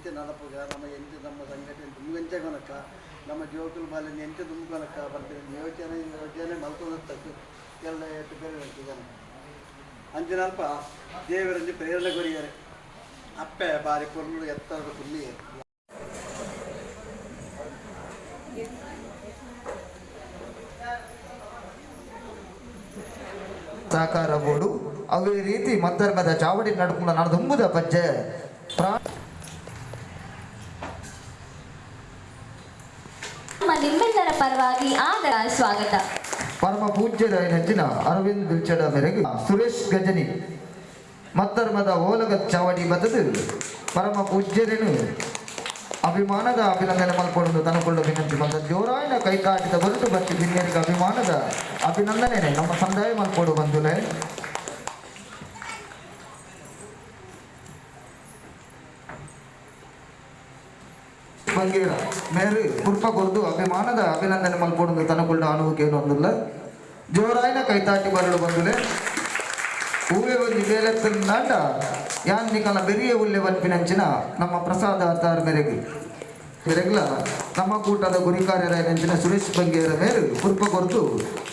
ಎಂಚ ನಲಪುಗ ನಮ್ಮ ಎಂಚ ನಮ್ಮ ಸಂಘಟನೆ ತುಂಬೆಂಚ ಕೊನಕ ನಮ್ಮ ಜೋಕುಲು ಬಾಲಿನ ಎಂಚ ತುಂಬ ಕೊನಕ ಬರ್ತದೆ. ಯೋಚನೆ ಯೋಚನೆ ಮಲ್ಕೊಂಡದ್ದು ಎಲ್ಲ ಎಟ್ಟು ಬೇರೆ ಜನ ಅಂಚಿನಲ್ಪ ದೇವರಲ್ಲಿ ಪ್ರೇರಣೆ ಕೊರಿಯರೆ ಅಪ್ಪೆ ಬಾರಿ ಕೊಲ್ಲು ಎತ್ತರದ ಕುಲ್ಲಿ ಸಾಕಾರ ಬೋಡು ಅವೇ ರೀತಿ ಮದ್ದರ್ಮದ ಚಾವಡಿ ನಡ್ಕೊಂಡು ನಡೆದುಂಬುದ ಪಜ್ಜೆ ಪ್ರಾ ನಮ್ಮ ನಿಮ್ಮೆಲ್ಲರ ಪರವಾಗಿ ಆದರ ಸ್ವಾಗತ. ಪರಮ ಪೂಜ್ಯರ ನೆಚ್ಚಿನ ಅರವಿಂದ್ ಬಿಲ್ಚಡ ಮೇರೆಗೆ, ಸುರೇಶ್ ಗಜನಿ, ಮತ್ತರ್ಮದ ಓಲಗ ಚಾವಡಿ ಬದದು ಪರಮ ಪೂಜ್ಯರೇನು ಅಭಿಮಾನದ ಅಭಿನಂದನೆ ಮಲ್ಕೊಂಡು ತನಕೊಳ್ಳ ವಿನಂತಿ ಬಂದ ಜೋರಾಯಿನ ಕೈಕಾಟಿದ ಬರುತು ಬತ್ತಿ ಬಿನ್ಯರಿಗೆ ಅಭಿಮಾನದ ಅಭಿನಂದನೆ ನಮ್ಮ ಸಂದಾಯ ಮಲ್ಕೊಂಡು ಬಂದುಲೆ ಬಂಗೀರ ಮೇರು ಕುರ್ಪ ಕೊರ್ದು ಅಭಿಮಾನದ ಅಭಿನಂದನೆ ಮಲ್ಕೊಂಡು ತನಕೊಳ್ಳ ಅನುಭವಕ್ಕೇನು ಒಂದಿಲ್ಲ ಜೋರಾಯಿನ ಕೈತಾಟಿ ಬರಲು ಬಂದುಲೆ ಹೂವೆ ಒಂದು ಬೇಲೆತ್ತಂದಾಂಡ ಯಾನ್ ನಿಕಲ ಬೆರಿಯ ಉಲ್ಲೆ ವನ್ಪಿನಂಚಿನ ನಮ್ಮ ಪ್ರಸಾದ ಅರ್ತಾರ ಮೇರೆಗೆ. ಮೇರೆಗ್ಲ ನಮ್ಮ ಕೂಟದ ಗುರಿ ನೆಂಚಿನ ಸುರೇಶ್ ಬಂಗೇರ ಮೇರು ಕುರ್ಪ ಕೊರ್ದು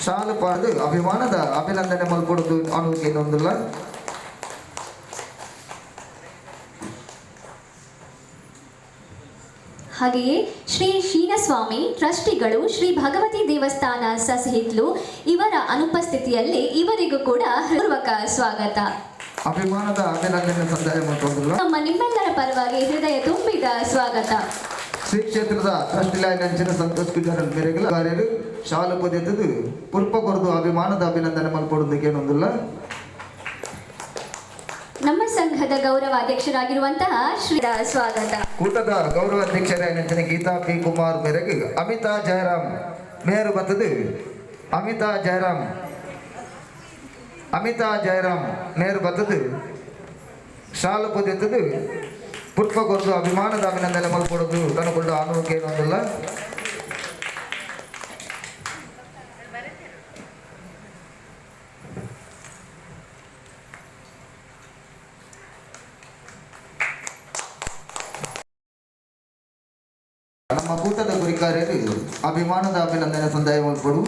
ಶಾಲು ಪಾದು ಅಭಿಮಾನದ ಅಭಿನಂದನೆ ಮಲ್ಕೊಡುದು ಅನುಭವಕ್ಕೇನು ಒಂದಿಲ್ಲ ಹಾಗೆಯೇ ಶ್ರೀ ಶೀನಸ್ವಾಮಿ ಟ್ರಸ್ಟಿಗಳು ಶ್ರೀ ಭಗವತಿ ದೇವಸ್ಥಾನ ಸಸಹಿತ್ಲು ಇವರ ಅನುಪಸ್ಥಿತಿಯಲ್ಲಿ ಇವರಿಗೂ ಕೂಡ ಪೂರ್ವಕ ಸ್ವಾಗತ. ಅಭಿಮಾನದ ಅಭಿನಂದನೆ ಸಂದಾಯ ನಮ್ಮ ನಿಮ್ಮೆಲ್ಲರ ಪರವಾಗಿ ಹೃದಯ ತುಂಬಿದ ಸ್ವಾಗತ. ಶ್ರೀ ಕ್ಷೇತ್ರದ ನಂಚಿನ ಸಂತೋಷ್ ಕುಜಾರ ಬೇರೆಗಳ ಕಾರ್ಯರು ಶಾಲು ಪದ್ಧತಿ ಪುರ್ಪ ಕೊರದು ಅಭಿಮಾನದ ಅಭಿನಂದನೆ ಮಲ್ಕೊಡೋದಕ್ಕೆ ಏನೊಂದಿಲ್ಲ. ಸಂಘದ ಗೌರವ ಅಧ್ಯಕ್ಷರಾಗಿರುವಂತಹ ಶ್ರೀ ಸ್ವಾಗತ. ಕೂಟದ ಗೌರವ ಅಧ್ಯಕ್ಷರಾಗಿ ಗೀತಾ ಪಿ ಕುಮಾರ್ ಮೇರೆಗೆ ಅಮಿತಾ ಜಯರಾಮ್ ಮೇಯರ್ ಬತ್ತದು ಅಮಿತಾ ಜಯರಾಮ್. ಅಮಿತಾ ಜಯರಾಮ್ ಮೇಯರ್ ಬತ್ತದು ಶಾಲು ಪೊದೆತ್ತದು ಪುಟ್ಪ ಕೊರದು ಅಭಿಮಾನದ ಅಭಿನಂದನೆ ಮಲ್ಕೊಡೋದು ತನಗೊಂಡು ಆನುವಕ್ಕೆ ಏನೊಂದಿಲ್ಲ ನಮ್ಮ ಕೂಟದ ಗುರಿಕಾರ್ಯರು ಅಭಿಮಾನದ ಅಭಿನಂದನೆ ಸಂದಾಯ ಮಲ್ಪಡು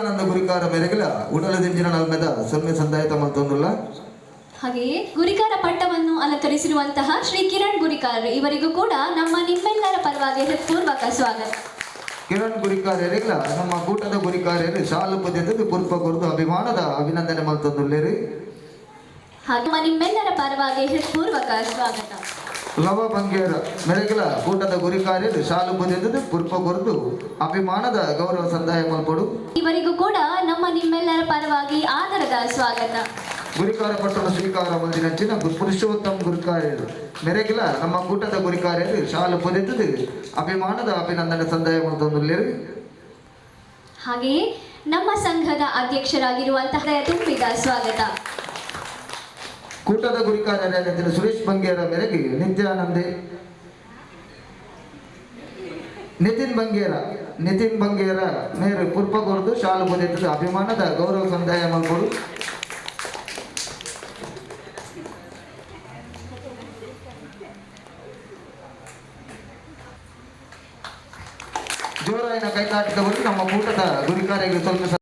ಆನಂದ ಗುರಿಕಾರ ಮೇರೆಗಳ ಉಡಲದಿಂಜಿನ ನಲ್ಮೆದ ಸೊನ್ನೆ ಸಂದಾಯ ತಮ್ಮಲ್ತೊಂದುಲ್ಲ ಹಾಗೆಯೇ ಗುರಿಕಾರ ಪಟ್ಟವನ್ನು ಅಲಂಕರಿಸಿರುವಂತಹ ಶ್ರೀ ಕಿರಣ್ ಗುರಿಕಾರ್ ಇವರಿಗೂ ಕೂಡ ನಮ್ಮ ನಿಮ್ಮೆಲ್ಲರ ಪರವಾಗಿ ಹೃತ್ಪೂರ್ವಕ ಸ್ವಾಗತ. ಕಿರಣ್ ಗುರಿಕಾರ್ಯರಿಗಳ ನಮ್ಮ ಕೂಟದ ಗುರಿಕಾರ್ಯರು ಶಾಲು ಪದ್ಯದ ಪುರ್ಪ ಅಭಿಮಾನದ ಅಭಿನಂದನೆ ಮಲ್ತೊಂದುಲ್ಲೇರಿ ಹಾಗೆ ನಮ್ಮ ನಿಮ್ಮೆಲ್ಲರ ಪರವಾಗಿ ಹೃತ್ಪೂರ್ವಕ ಸ್ವಾಗತ. ಲವ ಬಂಗೇರ ಮೆರೆಗಳ ಕೂಟದ ಗುರಿಕಾರ್ಯರು ಶಾಲು ಬಂದಿದ್ದು ಪುರ್ಪ ಕೊರದು ಅಭಿಮಾನದ ಗೌರವ ಸಂದಾಯ ಮಲ್ಪಡು. ಇವರಿಗೂ ಕೂಡ ನಮ್ಮ ನಿಮ್ಮೆಲ್ಲರ ಪರವಾಗಿ ಆದರದ ಸ್ವಾಗತ. ಗುರಿಕಾರ ಪಟ್ಟಣ ಸ್ವೀಕಾರ ಮಂದಿನಂಚಿನ ಪುರುಷೋತ್ತಮ ಗುರಿಕಾರ್ಯರು ಮೆರೆಗಿಲ ನಮ್ಮ ಕೂಟದ ಗುರಿಕಾರ್ಯರು ಶಾಲು ಪೊದೆದ್ದು ಅಭಿಮಾನದ ಅಭಿನಂದನೆ ಸಂದಾಯ ಮಲ್ತೊಂದುಲ್ಲೇರಿ ಹಾಗೆಯೇ ನಮ್ಮ ಸಂಘದ ಅಧ್ಯಕ್ಷರಾಗಿರುವಂತಹ ತುಂಬಿದ ಸ್ವಾಗತ. ಕೂಟದ ಗುರಿಕಾರ್ಯರಾದ ಸುರೇಶ್ ಬಂಗೇರ ಮೇರೆಗೆ ನಿತ್ಯಾನಂದೆ. ನಿತಿನ್ ಬಂಗೇರ ನಿತಿನ್ ಬಂಗೇರ ಮೇರೆ ಪುರ್ಪಗೊರ್ದು ಶಾಲು ಪೊದೆದ್ದು ಅಭಿಮಾನದ ಗೌರವ ಸಂದಾಯ ಮಾಡಿಕೊಡು ಜೋರಾಯಿನ ಕೈಕಾಟಿದವರು ನಮ್ಮ ಕೂಟದ ಗುರಿಕಾರ್ಯಗೆ ಸ್ವಲ್ಪ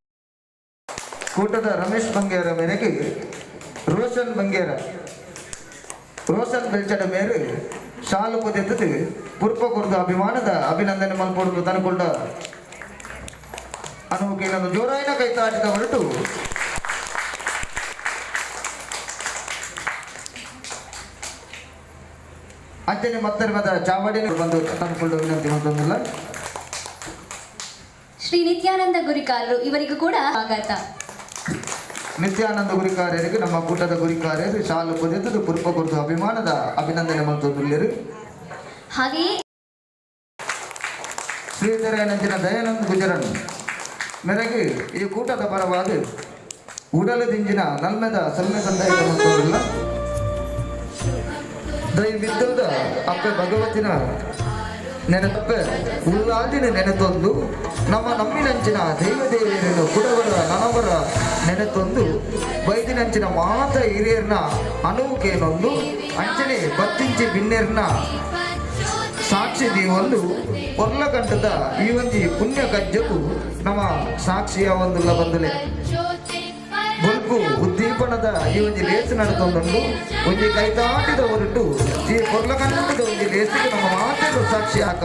ಕೂಟದ ರಮೇಶ್ ಬಂಗೇರ ಮೇರೆಗೆ ರೋಷನ್ ಬಂಗೇರ ರೋಷನ್ ಬೆಳ್ಚಡ ಮೇರೆ ಶಾಲು ಪದ್ಧತಿ ಪುರ್ಪ ಕೊರ್ದು ಅಭಿಮಾನದ ಅಭಿನಂದನೆ ಮಲ್ಪೊಡುದು ತನಕೊಂಡ. ಅನುಭವಕ್ಕೆ ಇನ್ನೊಂದು ಜೋರಾಯಿನ ಕೈತಾಟಿದ ಹೊರಟು. ಅಂಚನೆ ಮತ್ತರ್ಮದ ಚಾವಡಿ ಬಂದು ತಂದುಕೊಳ್ಳುವ ವಿನಂತಿ ಮತ್ತೊಂದಿಲ್ಲ ಶ್ರೀ ನಿತ್ಯಾನಂದ ಗುರಿಕಾರರು ಇವರಿಗೂ ಕೂಡ ಸ್ವಾಗತ. ನಿತ್ಯಾನಂದ ಗುರಿಕಾರ್ಯರಿಗೆ ನಮ್ಮ ಕೂಟದ ಗುರಿಕಾರ್ಯರು ಶಾಲು ಪೊದೆದ್ದು ಪುರ್ಪ ಕುರಿತು ಅಭಿಮಾನದ ಅಭಿನಂದನೆ ಮಲ್ತೊಂದುಲ್ಲೇರು ಹಾಗೆಯೇ ಶ್ರೀಧರನಂಚಿನ ದಯಾನಂದ ಗುಜರನ್ ಮೇರೆಗೆ ಈ ಕೂಟದ ಪರವಾಗಿ ಉಡಲು ದಿಂಜಿನ ನಲ್ಮೆದ ಸಲ್ಮೆ ಸಂದಾಯ ಮತ್ತೊಂದಿಲ್ಲ ದೈ ಬಿದ್ದದ ಅಪ್ಪ ಭಗವತಿನ ನೆನಪೆ. ಉಳ್ಳಾದಿನ ನೆನೆತೊಂದು ನಮ್ಮ ನಮ್ಮಿನಂಚಿನ ದೈವ ದೇವಿಯರನ್ನು ಕುಡವರ ನನವರ ನೆನೆತೊಂದು ಬೈದಿನಂಚಿನ ಮಾತ ಹಿರಿಯರ್ನ ಅನುವುಕೇನೊಂದು ಅಂಚನೆ ಬತ್ತಿಂಚಿ ಬಿನ್ನೆರ್ನ ಸಾಕ್ಷಿ ದೀವೊಂದು. ಪೊರ್ಲಕಂಠದ ಈ ಒಂಜಿ ಪುಣ್ಯ ಕಜ್ಜಕು ನಮ್ಮ ಸಾಕ್ಷಿಯ ಒಂದು ಬಂದಲೆ ಉದ್ದೀಪನದ ಈ ಒಂಜಿ ಲೇಸು ನಡೆದೊಂದು ಒಂಜಿ ಕೈತಾಟಿದ ಹೊರಟು ಈ ಕೊರ್ಲಕಂಡದ ಒಂದು ಲೇಸಿಗೆ ನಮ್ಮ ಮಾತೆಲ್ಲ ಸಾಕ್ಷಿ ಹಾಕ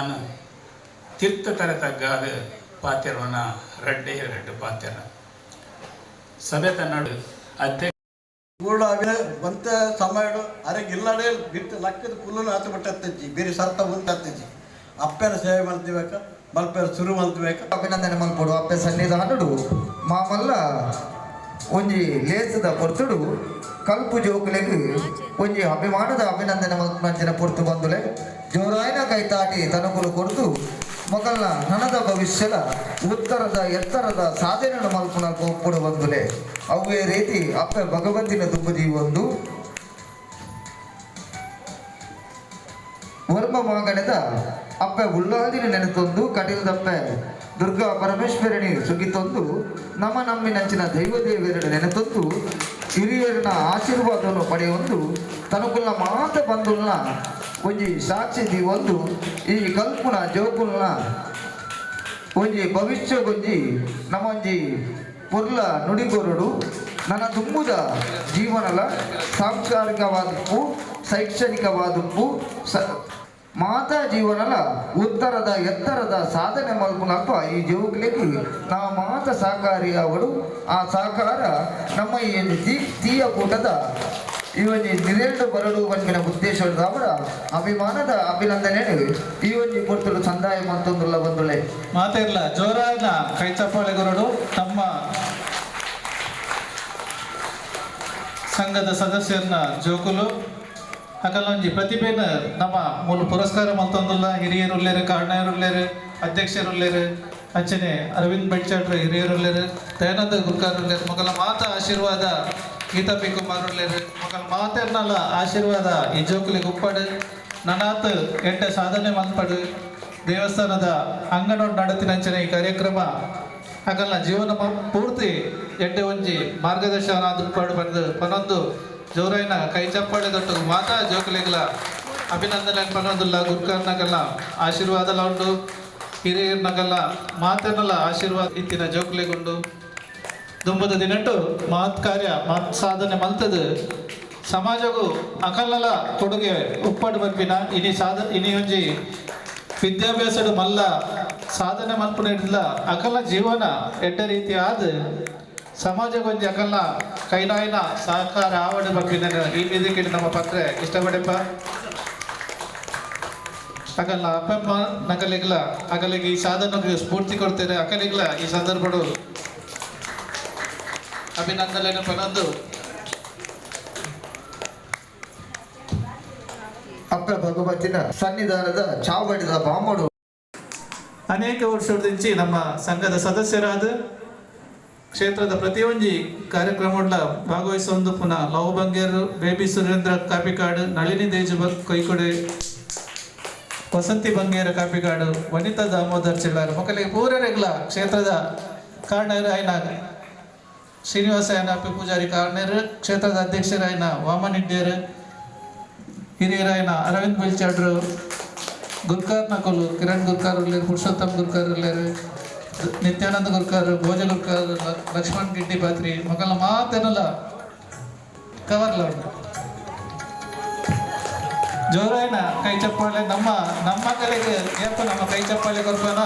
ಯಾನು ತರ ತಗ್ಗಾದ ಪಾತ್ಯರವನ್ನ ರಡ್ಡೆ ರಡ್ಡ ಪಾತ್ಯರ. ಸಭೆ ತನ್ನಡು ಅಧ್ಯಕ್ಷ ಬಂತ ಸಮಯ ಅರೆಗೆ ಇಲ್ಲಡೆ ಬಿಟ್ಟು ಲಕ್ಕದ ಕುಲ್ಲು ಹತ್ತು ಬಿಟ್ಟತ್ತಜ್ಜಿ ಬೇರೆ ಸರ್ತ ಉಂಟತ್ತಜ್ಜಿ. ಅಪ್ಪನ ಸೇವೆ ಮಾಡ್ತೀಬೇಕ ಮಲ್ಪೇರ ಶುರು ಮಾಡ್ತೀಬೇಕ. ಅಭಿನಂದನೆ ಮಲ್ಪಡು ಅಪ್ಪೆ ಸನ್ನಿಧಾನಡು ಮಾಮಲ್ಲ ಒಂಜಿ ಲೇಸದ ಪೊರ್ತುಡು ಕಲ್ಪು ಜೋಕುಲೆಗ್ ಒಂಜಿ ಅಭಿಮಾನದ ಅಭಿನಂದನೆ ಮಲ್ಪಂಚಿನ ಪೊರ್ತು ಬಂದುಲೆ. ಜೋರಾಯಿನ ಕೈತಾಟಿ ತನಕುಲು ಕೊಡ್ತು ಮೊಗಲ್ನ ಹಣದ ಭವಿಷ್ಯದ ಉತ್ತರದ ಎತ್ತರದ ಸಾಧನೆಯನ್ನು ಮಲ್ಪುನ ಕೂಡ ಬಂದುಲೆ. ಅವೇ ರೀತಿ ಅಪ್ಪೆ ಭಗವಂತಿನ ದುಬ್ಬದಿ ಒಂದು. ವರ್ಮ ಮಾಗಣದ ಅಪ್ಪೆ ಉಳ್ಳಾದಿನ ನೆನೆತೊಂದು ಕಟಿಲದಪ್ಪೆ ದುರ್ಗಾ ಪರಮೇಶ್ವರಣಿ ಸುಗಿತೊಂದು ನಮ್ಮ ನಮ್ಮಿನಂಚಿನ ದೈವ ದೇವಿಯರನ್ನು ನೆನೆತೊಂದು ಹಿರಿಯರನ ಆಶೀರ್ವಾದವನ್ನು ಪಡೆಯೊಂದು ತನಕುಲ್ಲ ಮಾತ ಬಂಧುಲ್ನ ಒಂಜಿ ಸಾಕ್ಷಿ ಒಂದು ಈ ಕಲ್ಪುನ ಜೋಕುಲ್ನ ಒಂಜಿ ಭವಿಷ್ಯ ಗೊಂಜಿ ನಮ್ಮೊಂಜಿ ಪುರ್ಲ ನುಡಿಗೊರಡು ನನ್ನ ತುಂಬುದ ಜೀವನಲ ಸಾಂಸ್ಕಾರಿಕವಾದಪ್ಪು, ಶೈಕ್ಷಣಿಕವಾದಪ್ಪು, ಸ ಮಾತಾ ಜೀವನಲ ಉತ್ತರದ ಎತ್ತರದ ಸಾಧನೆ ಮಲ್ಪುನಪ್ಪ ಈ ಜೋಗ್ಲಿಗೆ. ನಾ ಮಾತ ಸಹಕಾರಿ ಅವಳು, ಆ ಸಹಕಾರ ನಮ್ಮ ಈ ಒಂದು ತೀ ತೀಯ ಕೂಟದ ಒಂದು ನಿರೇಂದ್ರ ಬರಡು ಬಂದಿನ ಉದ್ದೇಶದ ಅವರ ಅಭಿಮಾನದ ಅಭಿನಂದನೆ ಈ ಒಂದು ಕೊಡ್ತಲು ಸಂದಾಯ ಮತ್ತೊಂದುಲ್ಲ ಬಂದುಳೆ. ಮಾತಿರ್ಲ ಜೋರಾದ ಕೈಚಪ್ಪಾಳೆ ಗುರುಡು, ತಮ್ಮ ಸಂಘದ ಸದಸ್ಯರನ್ನ ಜೋಕುಲು. ಹಕಲೊಂಜಿ ಪ್ರತಿಭೆನ ನಮ್ಮ ಮೂಲ ಪುರಸ್ಕಾರ ಮಲ್ತೊಂದುಲ್ಲ ಹಿರಿಯರುಲ್ಲೇರು ಕಾರಣರುಳ್ಳೇರು ಅಧ್ಯಕ್ಷರುಳ್ಳೇರು ಅಂಚನೆ ಅರವಿಂದ್ ಬೆಳ್ಚಾಡ್ರ ಹಿರಿಯರುಳ್ಳೇರು ದಯಾನಂದ ಗುರ್ಕಾರುಲ್ಲೇರು ಮಗಲ ಮಾತ ಆಶೀರ್ವಾದ ಗೀತಾ ಪಿ ಕುಮಾರ್ ಉಳ್ಳೇರು ಮಗಲ ಮಾತೆರ್ನಲ್ಲ ಆಶೀರ್ವಾದ ಈ ಜೋಕುಲಿ ಗುಪ್ಪಡು ನನಾತ್ ಎಂಟ ಸಾಧನೆ ಮಲ್ಪಡು, ದೇವಸ್ಥಾನದ ಅಂಗನವಾಡಿ ಅಂಚನೆ ಈ ಕಾರ್ಯಕ್ರಮ. ಹಾಗಲ್ಲ, ಜೀವನ ಪೂರ್ತಿ ಎಡ್ಡೆ ಒಂಜಿ ಮಾರ್ಗದರ್ಶನ ಆದುಪಾಡು ಬಂದು ಪನೊಂದು ಕೈ ಚಪ್ಪಾಳೆ ದೊಡ್ಡ ಮಾತಾ ಜೋಕುಲೆಗ್ಲ. ಅಭಿನಂದನೆ ಪನೊಂದುಲ್ಲ ಆಶೀರ್ವಾದ ಆಶೀರ್ವಾದಲ ಉಂಡು ಹಿರಿಯರ್ನಗಲ್ಲ, ಮಾತನಲ್ಲ ಆಶೀರ್ವಾದ ಇತ್ತಿನ ಜೋಕುಲೆಗುಂಡು. ದುಂಬದ ದಿನಟ್ಟು ಮಾತ್ ಕಾರ್ಯ, ಮಾತ್ ಸಾಧನೆ ಮಲ್ತದು. ಸಮಾಜಗೂ ಅಕಲ್ಲಲ ಕೊಡುಗೆ ಉಪ್ಪಾಡು ಬರ್ಪಿನ, ಇನಿ ಸಾಧ, ಇನಿ ಒಂಜಿ ಮಲ್ಲ, ಸಾಧನೆ ಮಲ್ಪುನ ನೀಡಿಲ್ಲ ಅಕಲ ಜೀವನ ಎಟ್ಟ ರೀತಿ ಆದ. ಸಮಾಜಗೊಂಜಿ ಅಕಲ್ಲ ಕೈಲಾಯಿನ ಸಹಕಾರ ಆವಣ ಬಗ್ಗೆ ಈ ನಿಧಿಗೆ ನಮ್ಮ ಪತ್ರೆ ಇಷ್ಟಪಡೆಪ್ಪ. ಅಕಲ್ಲ ಅಪ್ಪಮ್ಮ ನಕಲಿಗ್ಲ ಅಕಲಿಗೆ ಈ ಸಾಧನೆಗೆ ಸ್ಫೂರ್ತಿ ಕೊಡ್ತೇನೆ. ಅಕಲಿಗ್ಲ ಈ ಸಂದರ್ಭಡು ಅಭಿನಂದನೆ ಬಂದು ಅಪ್ಪ ಭಗವತಿನ ಸನ್ನಿಧಾನದ ಚಾವಡಿದ ಬಾಮಡು ಅನೇಕ ವರ್ಷದಿಂಚಿ ನಮ್ಮ ಸಂಘದ ಸದಸ್ಯರಾದ ಕ್ಷೇತ್ರದ ಪ್ರತಿಯೊಂದು ಕಾರ್ಯಕ್ರಮ ಭಾಗವಹಿಸೊಂದು ಪುನಃ ಲವ್ ಬಂಗೇರ್ ಬೇಬಿ ಸುರೇಂದ್ರ, ಕಾಪಿಕಾಡು, ನಳಿನಿ ದೇಜು ಕೈಕೊಡೆ ವಸಂತಿ ಬಂಗೇರ, ಕಾಪಿಕಾಡು, ವನಿತಾ ದಾಮೋದರ್ ಚಿಲ್ಲಾರ ಮಕ್ಕಳಿಗೆ ಪೂರರೆಗ್ಲ ಕ್ಷೇತ್ರದ ಕಾರಣರು ಆಯ್ನ ಶ್ರೀನಿವಾಸ ಅಯ್ಯನಪ್ಪಿ ಪೂಜಾರಿ ಕಾರಣರು ಕ್ಷೇತ್ರದ ಅಧ್ಯಕ್ಷರಾಯ್ನ ವಾಮನ್ ಹಿಡ್ಡೇರು ಹಿರಿಯರಾಯ್ನ ಅರವಿಂದ್ ಬಿಲ್ಚಾಡ್ರು ಗುರ್ಕಾರ್ ನಕಲು ಕಿರಣ್ ಗುರ್ಕಾರ್ ಪುರುಷೋತ್ತಮ್ ಗುರ್ಕಾರ್ ಉಳ್ಳೇರು ನಿತ್ಯಾನಂದ ಗುರ್ಕರ್, ಭೋಜ ಗುರ್ಕಾರ್ ಲಕ್ಷ್ಮಣ್ ಗಿಡ್ಡಿ ಪಾತ್ರಿ ಮಕ್ಕಳ ಮಾತೇನಲ್ಲ ಕವರ್ಲ ಜೋರಾಯಣ ಕೈ ಚಪ್ಪಾಳೆ, ನಮ್ಮ ನಮ್ಮ ಕಲೆಗೆ ಏಪ ನಮ್ಮ ಕೈ ಚಪ್ಪಾಳೆ ಕೊರ್ಪನ.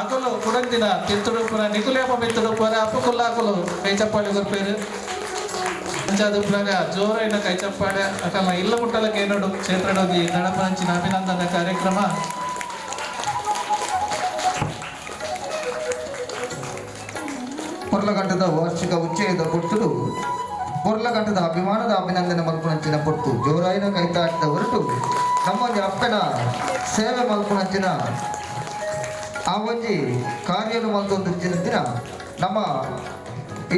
ಅಕಲು ಕುಡಂದಿನ ತಿರ್ತುಡುಪುರ ನಿಕುಲೇಪ ಬಿತ್ತುಡುಪುರ ಅಪ್ಪಕುಲ್ಲ ಅಕಲು, ಕೈ ಚಪ್ಪಾಳೆ ಕೊರ್ಪೇರು. ಪಂಚಾದುಪ್ರಾಗ ಜೋರಾಯಿನ ಕೈ ಚಪ್ಪಾಳೆ, ಅಕಲ್ನ ಇಲ್ಲ ಮುಟ್ಟಲಕ್ಕೆ ಏನೋಡು ಕ್ಷೇತ್ರ ನಡಪಂಚಿನ ಅಭಿನಂದನೆ ಕಾರ್ಯಕ್ರಮ. ಪೊರ್ಲಗಂಟದ ವಾರ್ಷಿಕ ಉಚ್ಚಯದ ಪುಟ್ಟುಡು ಪೊರ್ಲಗಂಟದ ಅಭಿಮಾನದ ಅಭಿನಂದನೆ ಮಲ್ಪುನಂಚಿನ ಪೊಟ್ಟು ಜೋರಾಯಿನ ಕೈತಾಟದ ಹೊರಟು ನಮ್ಮಲ್ಲಿ ಅಪ್ಪನ ಸೇವೆ ಮಲ್ಪುನಂಚಿನ ಆ ಒಂಜಿ ಕಾರ್ಯನು ಮಲ್ತೊಂದಿನ ದಿನ, ನಮ್ಮ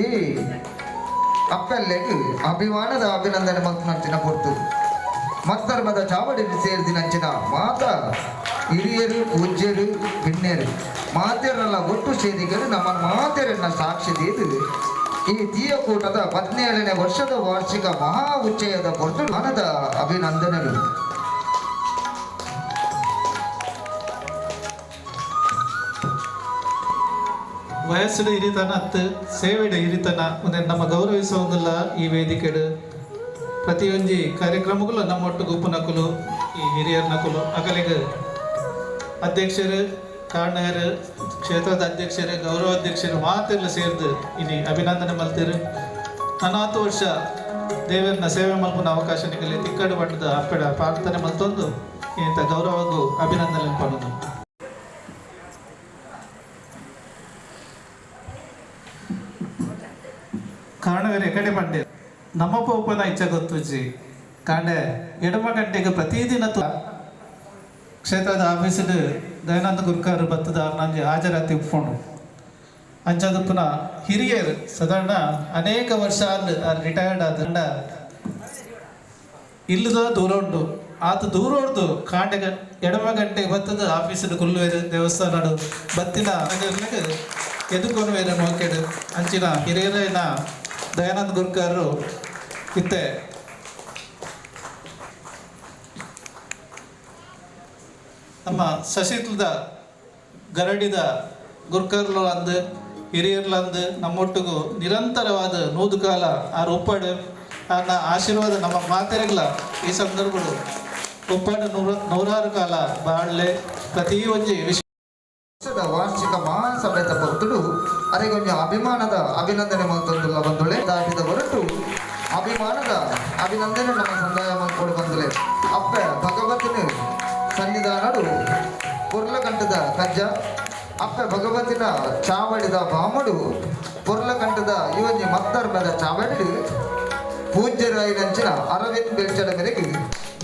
ಈ ಅಪ್ಪೆಲ್ಲೆಗ್ ಅಭಿಮಾನದ ಅಭಿನಂದನೆ ಮಲ್ಪುನಂಚಿನ ಪೊಟ್ಟು. ಮತ್ತರ್ಮದ ಚಾವಡಿಯಲ್ಲಿ ಸೇರಿದಿನಂಚಿನ ಮಾತ ಹಿರಿಯರು, ಪೂಜ್ಯರು, ಗಣ್ಯರು, ಮಾತೆಯರೆಲ್ಲ ಒಟ್ಟು ಸೇರಿಗಳು ನಮ್ಮ ಮಾತೆಯರನ್ನ ಸಾಕ್ಷಿ ತೀದು ಈ ತೀಯಕೂಟದ ಹದಿನೇಳನೇ ವರ್ಷದ ವಾರ್ಷಿಕ ಮಹಾ ಉಚ್ಚಯದ ಹೊರತು ಮನದ ಅಭಿನಂದನೆಗಳು. ವಯಸ್ಸಿನ ಹಿರಿತನ ಅತ್ತು ಸೇವೆಡ ಹಿರಿತನ ಒಂದೇ ನಮ್ಮ ಗೌರವಿಸುವುದಿಲ್ಲ ಈ ವೇದಿಕೆಡು. ಪ್ರತಿಯೊಂದು ಕಾರ್ಯಕ್ರಮಗಳು ನಮ್ಮ ಒಟ್ಟು ನಕಲು, ಈ ಹಿರಿಯರ ನಕಲು, ಅಗಲಿಗೆ. ಅಧ್ಯಕ್ಷರು, ಕಾರಣರು, ಕ್ಷೇತ್ರದ ಅಧ್ಯಕ್ಷರು, ಗೌರವ ಅಧ್ಯಕ್ಷರು ಮಾತೆಲ್ಲ ಸೇರಿದು ಇಲ್ಲಿ ಅಭಿನಂದನೆ ಮಲ್ತಿರು ಅನಾಥ ವರ್ಷ ದೇವರನ್ನ ಸೇವೆ ಮಲ್ಪನ ಅವಕಾಶ ನಿಗಲಿ ತಿಕ್ಕಡು ಮಟ್ಟದ ಅಪ್ಪಡ ಪ್ರಾರ್ಥನೆ ಮಲ್ತೊಂದು ಇಂಥ ಗೌರವಗೂ ಅಭಿನಂದನೆ ಪಡೋದು. ಕಾರಣವೇರು ಎಕಡೆ ಮಂಡೆ ನಮ್ಮ ಪೋಪನ ಇಚ್ಛೆ ಗೊತ್ತುಜಿ ಕಾಂಡೆ ಎಡಮ ಗಂಟೆಗೆ ಪ್ರತಿದಿನ ಕ್ಷೇತ್ರದ ಆಫೀಸಿಡ್ ದಯಾನಂದ ಗುರ್ಕರ್ ಬತ್ತದ ನಂಜೆ ಹಾಜರಾತಿ ಉಪ್ಕೊಂಡು ಅಂಚದಪ್ಪನ ಹಿರಿಯರು ಸಾಧಾರಣ ಅನೇಕ ವರ್ಷ ರಿಟೈರ್ಡ್ ಆದಂಡ ಇಲ್ಲದ ದೂರ ಉಂಟು ಆತ ದೂರ ಉಂಟು ಕಾಂಡೆ ಎಡಮ ಗಂಟೆ ಬತ್ತದ ಆಫೀಸಿಡ್ ಕುಲ್ಲುವೇರು ದೇವಸ್ಥಾನ ಬತ್ತಿನ ಎದುಕೊಂಡು ಬೇರೆ ನೋಕೆಡು ಅಂಚಿನ ಹಿರಿಯರಿನ ದಯಾನಂದ ಗುರ್ಕರ್ ಇತ್ತೆ ನಮ್ಮ ಸಶೀಲದ ಗರಡಿದ ಗುರ್ಕರ್ಲು ಹಿರಿಯರ್ಲಂದು ನಮ್ಮೊಟ್ಟಿಗೂ ನಿರಂತರವಾದ ನೂದು ಕಾಲ ಆ ರೂಪಾಡು ಆ ಆಶೀರ್ವಾದ ನಮ್ಮ ಮಾತೆರೆಗ್ಲ ಈ ಸಂದರ್ಭಗಳು ಉಪ್ಪಾಡು ನೂರ, ನೂರಾರು ಕಾಲ ಬಾಳ್ಲೆ ಪ್ರತಿ ಒಂಜಿ ವರ್ಷದ ವಾರ್ಷಿಕ ಮಹಾಸಭೆತ ಭಕ್ತರು ಅರೆಗೊಂಜ ಅಭಿಮಾನದ ಅಭಿನಂದನೆ ಮಲ್ತೊಂದುಲ್ಲ ಬಂದುಳೆ. ದಾಟಿದ ಹೊರಟು ಅಭಿಮಾನದ ಅಭಿನಂದನೆ ನಮ್ಮ ಸಂದಾಯ ಮಾಡ್ಕೊಂಡು ಬಂದಳೆ. ಅಪ್ಪ ಭಗವತಿನ ಸನ್ನಿಧಾನಡು ಪುರ್ಲಕಂಠದ ಕಜ್ಜ ಅಪ್ಪ ಭಗವತಿನ ಚಾವಡಿದ ಬಾಮಡು ಪುರ್ಲಕಂಠದ ಯುವಜಿ ಮತ್ತರ್ಮದ ಚಾವಡಿ ಪೂಜ್ಯರಾಯಿನಂಚಿನ ಅರವಿಂದ್ ಬೆಳ್ಚಡ ಮೇರೆಗೆ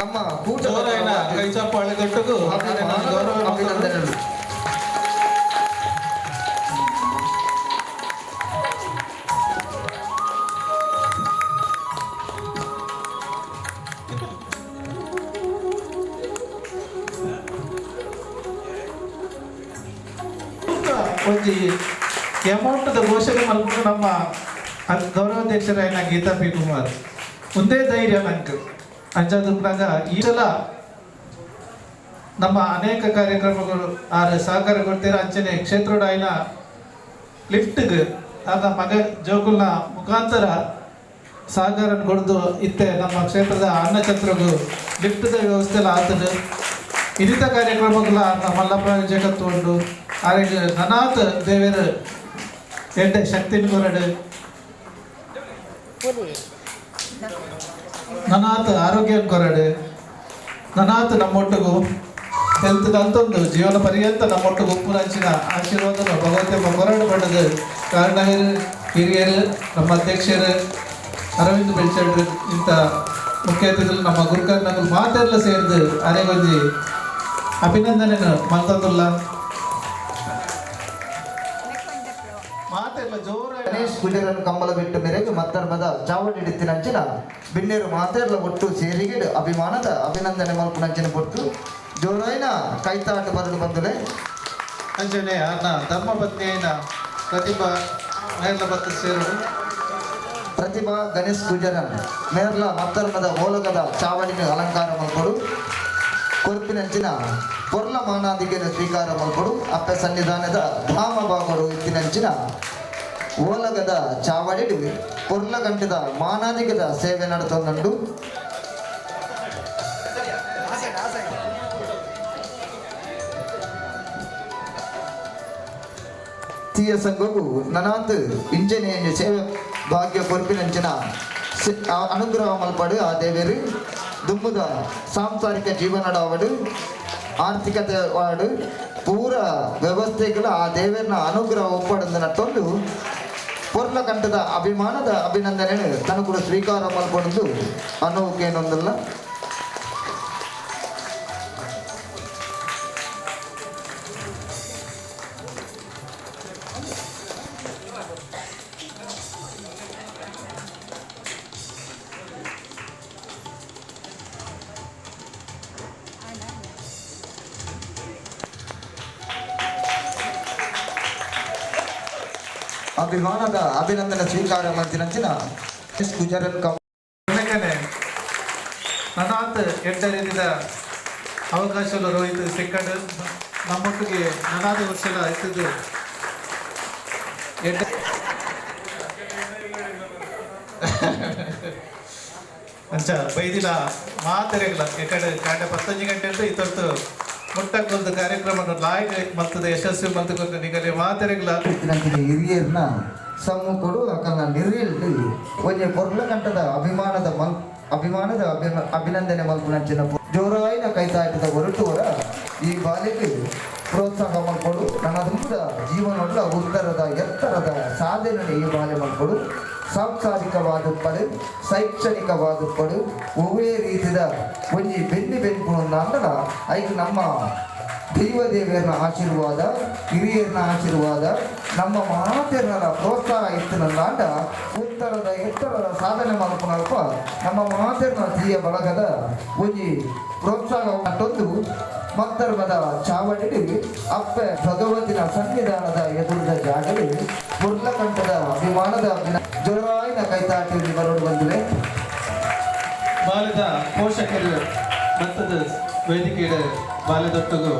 ನಮ್ಮ ಕೂಟ ಅಭಿನಂದನೆಗಳು. ಒಂಜಿ ಅಮೌಂಟ್ದ ಘೋಷಣೆ ಮಲ್ಕೊಂಡು ನಮ್ಮ ಗೌರವಾಧ್ಯಕ್ಷರ ಗೌರವಾಧ್ಯಕ್ಷರಾಯನ ಗೀತಾ ಪಿ ಕುಮಾರ್, ಒಂದೇ ಧೈರ್ಯ ನಂಗೆ. ಅಂಜಾದುರ್ನಾಗ ಈ ಸಲ ನಮ್ಮ ಅನೇಕ ಕಾರ್ಯಕ್ರಮಗಳು ಸಹಕಾರ ಕೊಡ್ತೀರ ಅಂಚನೆ ಕ್ಷೇತ್ರೋಡಾಯಿನ ಲಿಫ್ಟ್ಗೆ, ಆಗ ಮಗ ಜೋಕುಲ್ನ ಮುಖಾಂತರ ಸಹಕಾರ ಕೊಡ್ದು ಇತ್ತೆ ನಮ್ಮ ಕ್ಷೇತ್ರದ ಅನ್ನಛತ್ರಗೂ ಲಿಫ್ಟ್ದ ವ್ಯವಸ್ಥೆ ಆತದು ಇದಿತ ಕಾರ್ಯಕ್ರಮಗಳ ಮಲ್ಲಪ್ಪ ಜಗತ್ತುಂಡು ಆರೆಗ್ ನನಾತ್ ದೇವೇರು ಎಡ್ಡೆ ಶಕ್ತಿನ ಕೊರಡು. ನನಾತ್ ಆರೋಗ್ಯ ಕೊರಡು. ನನಾತ್ ನಮ್ಮೊಟ್ಟಿಗೂ ಹೆಲ್ತ್ ಅಂತೊಂದು ಜೀವನ ಪರ್ಯಂತ ನಮ್ಮೊಟ್ಟಿಗೆ ಉಪ್ಪು ಹಂಚಿನ ಆಶೀರ್ವಾದ ಭಗವಂತ ಕೊರಡು ಪಡೆದು ಕಾರಣವೇರು ಹಿರಿಯರು, ನಮ್ಮ ಅಧ್ಯಕ್ಷರು, ಅರವಿಂದ್ ಬೆಳ್ಚಂಡ್ರು, ಇಂಥ ಮುಖ್ಯ ಅತಿಥಿಗಳು ನಮ್ಮ ಗುರುಕರ್ಣಗಳು ಮಾತೆಲ್ಲ ಸೇರಿದು ಅರೆಗೊಂಜಿ ಅಭಿನಂದನೆ ಮಲ್ತಂದುಲ್ಲ. ಗಣೇಶ್ ಪೂಜೆಗಳನ್ನು ಕಂಬಲ ಬಿಟ್ಟು ಮೇರೆಗೆ ಮತ್ತರ್ಮದ ಚಾವಡಿ ಹಿಡಿತಿನಂಚಿನ ಬಿನ್ನೇರು ಮಾತೆರ್ಲ ಒಟ್ಟು ಸೇರಿಗೆ ಅಭಿಮಾನದ ಅಭಿನಂದನೆ ಮಲ್ಪುನಂಚಿನ ಪೊಟ್ಟು ಜೋರಾಯಿನ ಕೈತಾಟ ಬರಲು ಬಂದಲೆ. ಅಂಜನೆ ಅನ್ನ ಧರ್ಮ ಪತ್ನಿಯೈನ ಪ್ರತಿಭಾ ಮೇರ್ಲ ಬತ್ತ ಸೇರು. ಪ್ರತಿಭಾ ಗಣೇಶ್ ಪೂಜರನ್ ಮೇರ್ಲ ಮತ್ತರ್ಮದ ಓಲಗದ ಚಾವಡಿನ ಅಲಂಕಾರ ಮಲ್ಪಡು. ಕೊರ್ಪಿನಂಚಿನ ಪೊರ್ಲ ಮಾನಾದಿಗೆನ ಸ್ವೀಕಾರ ಮಲ್ಪಡು. ಅಪ್ಪ ಸನ್ನಿಧಾನದ ಧಾಮ ಬಾಗಡು ಇತ್ತಿನಂಚಿನ ಓಲಗದ ಚಾವಡಿಡು ಕೊರ್ಲಗಂಟದ ಮಾನಾದಿಗದ ಸೇವೆ ನಡೆತೊಂದುಂಡು తీయ సంఘకు ననాత్ ఇంజనీర్ సేవ భాగ్య పొరిపినంచిన అనుగ్రహం పడు ఆ దేవేరు. దుమ్ముద సాంసారిక జీవనడావడు ఆర్థికత వాడు పూర వ్యవస్థకులు ఆ దేవేరిన అనుగ్రహం ಒಪ್ಪಡಂದು ನಟ್ಟೊಂದು ಕಂಠದ ಅಭಿಮಾನದ ಅಭಿನಂದನೆ ತನು ಕೂಡ ಸ್ವೀಕಾರ ಮಲ್ಪಡುದು ಅನ್ನೋಕೇನೊಂದಲ್ಲ ಅಭಿಮಾನದ ಅಭಿನಂದನೆ ಸ್ವೀಕಾರ ಮಾಡ್ತಿನಂಚಿನ ಎಸ್ ಗುಜರನ್ ಕಂ ಕೊನೆಗನೆ ನನಾತ್ ಎಡ್ಡ ಅವಕಾಶಗಳು ರೋಹಿತ್ ಸಿಕ್ಕಡ್ ನಮ್ಮೊಟ್ಟಿಗೆ ನನಾದ ವರ್ಷದ ಎಡ್ಡ ಅಂಚ ಬೈದಿಲ್ಲ ಮಾತೆರೆಗ್ಲ ಎಕಡೆ ಕಾಟ ಪತ್ತೊಂಜಿ ಗಂಟೆ ಅಂತ ಇತ್ತೊತ್ತು ಮುಟ್ಟಕ್ಕೊಂದು ಕಾರ್ಯಕ್ರಮ ಲಾಯ್ಕ್ ಮಲ್ತದ ಯಶಸ್ವಿ ಮಲ್ತಕೊಂಡು ನಿಗಲೆ ಮಾತೆರೆಗ್ಲ ಹಿರಿಯರನ್ನ ಹಿರಿಯರ್ನ ಕೊಡು ಅಕಲ್ನ ನಿರ್ಯಲ್ಲಿ ಒಂಜೆ ಕೊರ್ಲ ಕಂಠದ ಅಭಿಮಾನದ ಮಲ್ ಅಭಿಮಾನದ ಅಭಿನ ಅಭಿನಂದನೆ ಮಲ್ಪುನಂಚಿನ ಜೋರಾಯಿನ ಕೈತಾಟದ ಹೊರಟುವರ ಈ ಬಾಲಿಗೆ ಪ್ರೋತ್ಸಾಹ ಮಾಡ್ಕೊಡು ನನ್ನ ದುಂಬದ ಜೀವನದ ಉತ್ತರದ ಎತ್ತರದ ಸಾಧನೆ ಈ ಬಾಲೆ ಮಲ್ಕೊಡು. ಸಾಂಸಾರಿಕವಾದುಪ್ಪಡು ಶೈಕ್ಷಣಿಕವಾದಪ್ಪಡು ಒವೇ ರೀತಿದ ಒಂಜಿ ಬೆನ್ನಿ ಬೆನ್ಪು ಅಂದಲ ಐಕ್ ನಮ್ಮ ದೈವ ಆಶೀರ್ವಾದ, ಹಿರಿಯರನ್ನ ಆಶೀರ್ವಾದ, ನಮ್ಮ ಮಾತೆಯರ ಪ್ರೋತ್ಸಾಹ ಇತ್ತಿನಲ್ಲಾಂಡ ಉತ್ತರದ ಎತ್ತರದ ಸಾಧನೆ ಮಾಡ್ಕೊಳಪ್ಪ. ನಮ್ಮ ಮಹಾತೇರನ ತೀಯ ಬಳಗದ ಒಂಜಿ ಪ್ರೋತ್ಸಾಹ ಮತ್ತೊಂದು ಮತ್ತರ್ಮದ ಚಾವಡಿಗೆ ಅಪ್ಪೆ ಭಗವತಿನ ಸನ್ನಿಧಾನದ ಎದುರದ ಜಾಗಲಿ ಮುರ್ಲಕಂಠದ ಅಭಿಮಾನದ ಅಭಿನ ಜೋರಾಯಿನ ಕೈತಾಟಿಯಲ್ಲಿ ಬರೋಡು ಬಂದಿವೆ ಬಾಲ್ಯದ ಪೋಷಕರು ಮತ್ತದ ವೇದಿಕೆಯ ಬಾಲ್ಯದೊಟ್ಟಿಗೂ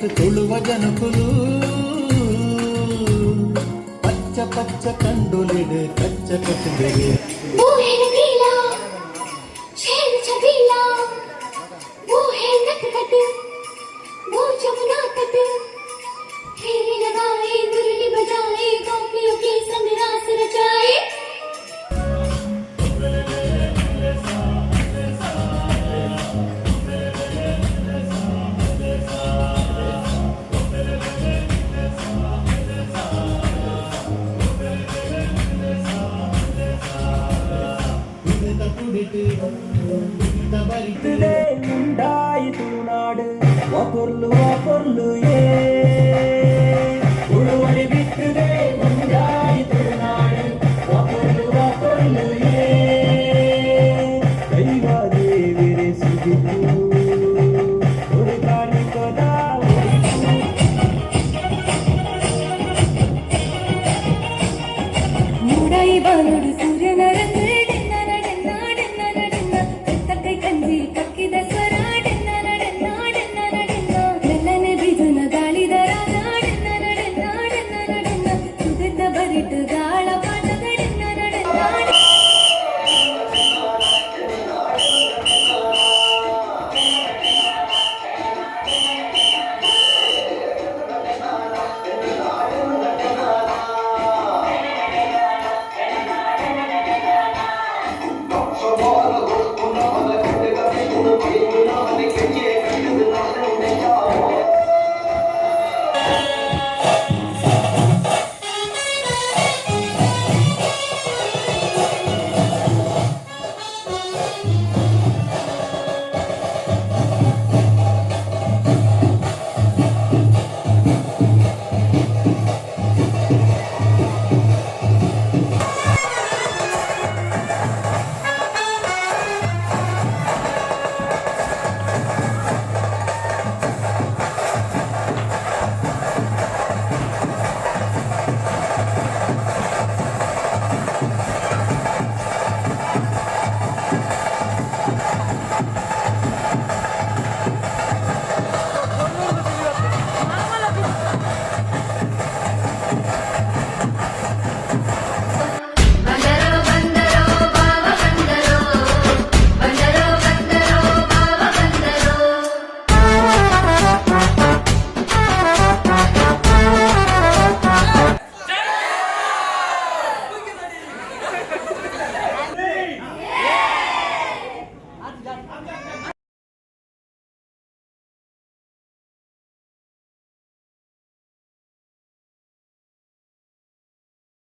చేతు తొలువ జనకులు పచ్చ పచ్చ కండులిడు కచ్చ కట్టుబెరి Oh, hey, look at that. விரை சிரிக்கும்